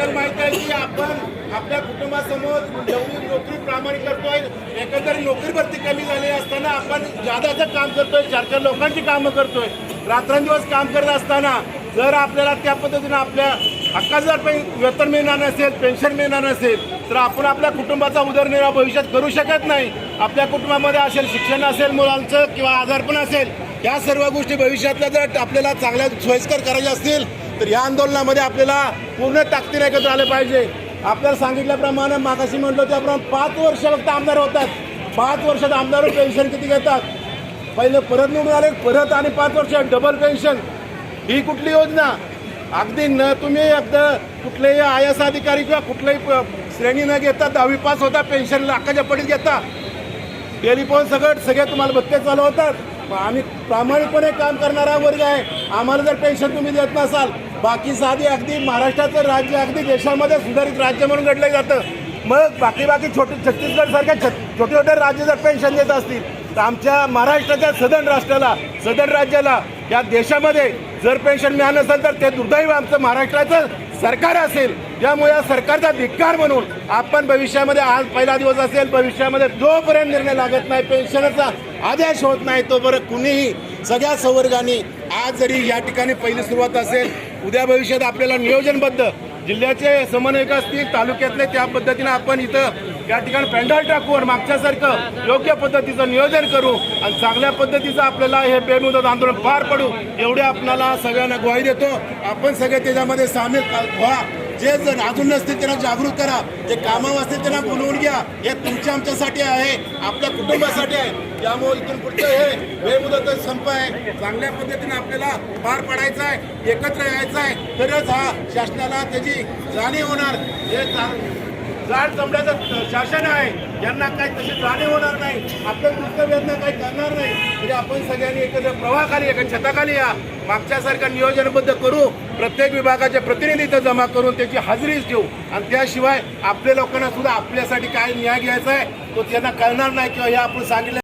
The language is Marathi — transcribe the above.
आपल्याला माहीत आहे की आपण आपल्या कुटुंबासमोर जेवढी नोकरी प्रामाणिक करतोय. एकंदरीत नोकरी भरती कमी झाली असताना आपण जादाचं काम करतोय चार चार लोकांची कामं करतोय. रात्रंदिवस काम करत असताना जर आपल्याला त्या पद्धतीनं आपल्या हक्काचं जर पे- वेतन मिळणार नसेल पेन्शन मिळणार नसेल तर आपण आपल्या कुटुंबाचा उदरनिर्वाह भविष्यात करू शकत नाही. आपल्या कुटुंबामध्ये असेल शिक्षण असेल मुलांचं किंवा आजारपण असेल या सर्व गोष्टी भविष्यातल्या जर आपल्याला चांगल्या सोयीस्कर करायच्या असतील तर या आंदोलनामध्ये आपल्याला पूर्ण ताकदीने एकत्र आले पाहिजे. आपल्याला सांगितल्याप्रमाणे मागाशी म्हटलं त्याप्रमाणे पाच वर्ष फक्त आमदार होतात पाच वर्षात आमदार पेन्शन किती घेतात? पहिलं परत निवडून आले परत आणि पाच वर्ष डबल पेन्शन ही कुठली योजना? अगदी न तुम्ही अगदी कुठलेही आय एस अधिकारी किंवा कुठल्याही श्रेणी न घेता दहावी पास होता पेन्शन लाखाच्या पटीत घेता. टेलिफोन सगळं सगळे तुम्हाला भत्ते चालू होतात. मग आम्ही प्रामाणिकपणे काम करणारा वर्ग आहे. आम्हाला जर पेन्शन तुम्ही देत नसाल बाकी साधी अगदी महाराष्ट्राचं राज्य अगदी देशामध्ये सुधारित राज्य म्हणून घडलं जातं. मग बाकी बाकी छोटे छत्तीसगडसारख्या छत छोटे छोटे राज्य जर पेन्शन देत असतील तर आमच्या महाराष्ट्राच्या सदन राष्ट्राला सदन राज्याला या देशामध्ये जर पेन्शन मिळालं नसेल तर ते दुर्दैव आमचं महाराष्ट्राचं सरकार असेल. त्यामुळे या सरकारचा धिक्कार म्हणून आपण भविष्यामध्ये आज पहिला दिवस असेल भविष्यामध्ये जोपर्यंत निर्णय लागत नाही पेन्शनचा आदेश होत नाही तोपर्यंत कुणीही सगळ्या संवर्गाने आज जरी या ठिकाणी पहिली सुरुवात असेल उद्या भविष्यात आपल्याला नियोजनबद्ध जिल्ह्याचे समन्वयक असतील तालुक्यातले त्या पद्धतीनं आपण इथं या ठिकाणी पेंडॉल टाकून मागच्यासारखं योग्य पद्धतीचं नियोजन करू आणि चांगल्या पद्धतीचं आपल्याला हे बेमुदत आंदोलन पार पडू एवढे आपल्याला सगळ्यांना ग्वाही देतो. आपण सगळे त्याच्यामध्ये सामील व्हा. जे जर अजून नसतील त्यांना जागृत करा. जे कामावर असतील त्यांना बोलवून घ्या. हे तुमच्या आमच्यासाठी आहे. आपल्या कुटुंबासाठी आहे. त्यामुळे इथून पुढचं हे बेमुदत संप आहे. चांगल्या पद्धतीने आपल्याला पार पाडायचा आहे. एकत्र यायचं आहे. तरच हा शासनाला त्याची जाणीव होणार. हे जाड चमड्याचं शासन आहे. यांना काही तशी जाणीव होणार नाही. आपलं दुसरं काही करणार नाही. म्हणजे आपण सगळ्यांनी एकत्र प्रवाहाखाली एका छताखाली या. मागच्यासारखं नियोजनबद्ध करू. प्रत्येक विभागाचे प्रतिनिधी इथं जमा करून त्याची हजेरीच ठेवू. आणि त्याशिवाय आपल्या लोकांना सुद्धा आपल्यासाठी काय न्याय घ्यायचा आहे तो त्यांना कळणार नाही किंवा हे आपण सांगितलं